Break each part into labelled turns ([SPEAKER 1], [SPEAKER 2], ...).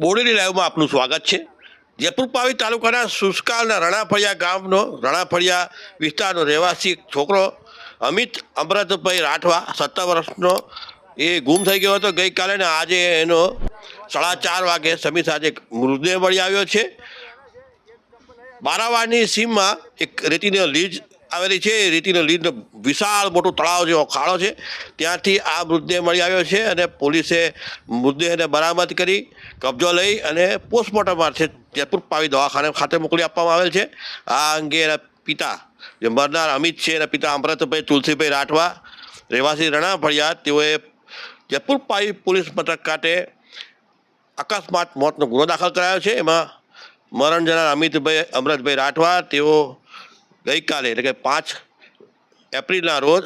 [SPEAKER 1] બોડેલી લાઈવમાં આપનું સ્વાગત છે. જયપુર પાવી તાલુકાના સુસ્કાલના રણાફળિયા ગામનો રણાફળિયા વિસ્તારનો રહેવાસી છોકરો અમિત અમરતભાઈ રાઠવા સત્તર વર્ષનો એ ગુમ થઈ ગયો હતો. ગઈકાલે ને આજે એનો સાડા ચાર વાગે સમી સાથે મૃતદેહ મળી આવ્યો છે. બારાવાડની સીમમાં એક રેતીનો લીજ આવેલી છે. રીતિનો રેતીનો વિશાળ મોટો તળાવ જેવો ખાડો છે. ત્યાંથી આ મૃતદેહ મળી આવ્યો છે અને પોલીસે મૃતદેહને બરામદ કરી, કબજો લઈ અને પોસ્ટમોર્ટમ માટે જયપુર પાવી દવાખાને ખાતે મોકલી આપવામાં આવેલ છે. આ અંગે એના પિતા, જે મરનાર અમિત છે, એના પિતા અમૃતભાઈ તુલસીભાઈ રાઠવા, રહેવાસી રણાફળિયા તેઓએ જયપુર પાવી પોલીસ મથક ખાતે અકસ્માત મોતનો ગુનો દાખલ કરાયો છે. એમાં મરણ જનાર અમિતભાઈ અમરતભાઈ રાઠવા, તેઓ ગઈકાલે, એટલે કે પાંચ એપ્રિલના રોજ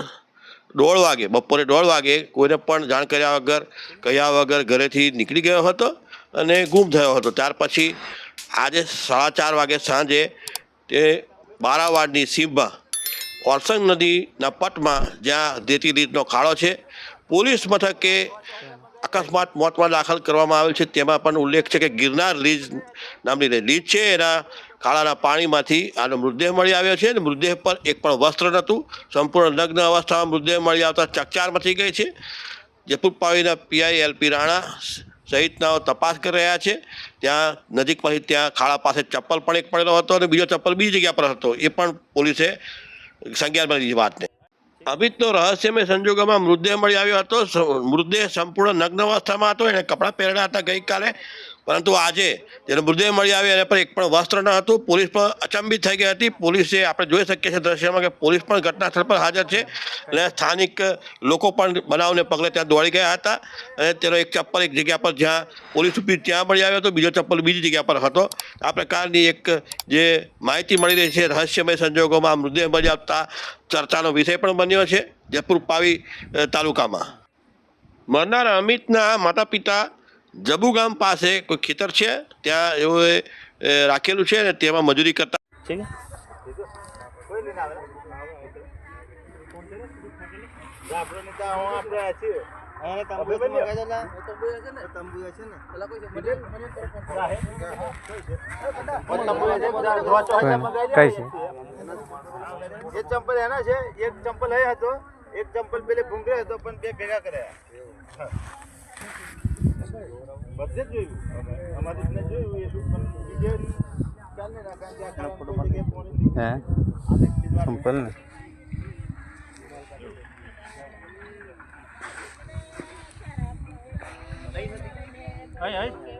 [SPEAKER 1] દોઢ વાગે, બપોરે દોઢ વાગે કોઈને પણ જાણ કર્યા વગર કહ્યા વગર ઘરેથી નીકળી ગયો હતો અને ગુમ થયો હતો. ત્યાર પછી આજે સાડા ચાર વાગે સાંજે તે બારાવાડની સીમમાં, ઓરસંગ નદીના પટમાં, જ્યાં દેતી લીધનો ખાડો છે, પોલીસ મથકે અકસ્માત મોતમાં દાખલ કરવામાં આવેલ છે. તેમાં પણ ઉલ્લેખ છે કે ગિરનાર લીજ નામની લીજ છે, એના ખાડાના પાણીમાંથી આનો મૃતદેહ મળી આવ્યો છે. અને મૃતદેહ પર એક પણ વસ્ત્ર નહોતું. સંપૂર્ણ નગ્ન અવસ્થામાં મૃતદેહ મળી આવતા ચકચાર મચી ગઈ છે. Jaipur પાવીના P I L P Rana સહિતનાઓ તપાસ કરી રહ્યા છે. ત્યાં નજીક પછી ત્યાં ખાડા પાસે ચપ્પલ પણ એક પડેલો હતો અને બીજો ચપ્પલ બીજી જગ્યા પર હતો. એ પણ પોલીસે સંજ્ઞાનમાં લીધી વાતને. અમિતનો રહસ્યમય સંજોગોમાં મૃતદેહ મળી આવ્યો હતો. મૃતદેહ સંપૂર્ણ નગ્ન અવસ્થામાં હતો. એણે કપડાં પહેરેલા હતા ગઈકાલે પરંતુ આજે જેનો મૃતદેહ મળી આવ્યો એના પર એક પણ વસ્ત્ર ન હતું, પોલીસ પણ અચંબિત થઈ ગઈ હતી. પોલીસે આપણે જોઈ શકીએ છીએ દ્રશ્યમાં કે પોલીસ પણ ઘટના સ્થળ પર હાજર છે અને સ્થાનિક લોકો પણ બનાવને પગલે ત્યાં દોડી ગયા હતા અને તેનો એક ચપ્પલ એક જગ્યા પર જ્યાં પોલીસ ઊભી ત્યાં મળી આવ્યો હતો, બીજો ચપ્પલ બીજી જગ્યા પર હતો. આ પ્રકારની એક જે માહિતી મળી રહી છે રહસ્યમય સંજોગોમાં મૃતદેહ મળી આવતા ચર્ચાનો વિષય પણ બન્યો છે જયપુર પાવી તાલુકામાં. મરનાર અમિતના માતા પિતા જબુ ગામ પાસે કોઈ ખેતર છે? ત્યાં એઓએ રાખેલું છે અને તેમાં મજૂરી કરતા
[SPEAKER 2] છે કે કઈ છે?
[SPEAKER 3] એક ચંપલ એના છે એક ચંપલ હતો. એક ચંપલ પેલે ઘૂંઘરે હતો પણ બે ભેગા કર્યા. બધે જ જોયું. અમારે જોયું એ શું પણ બીજે જગ્યાએ
[SPEAKER 2] હે? સંપલ ને.
[SPEAKER 3] અહીં અહીં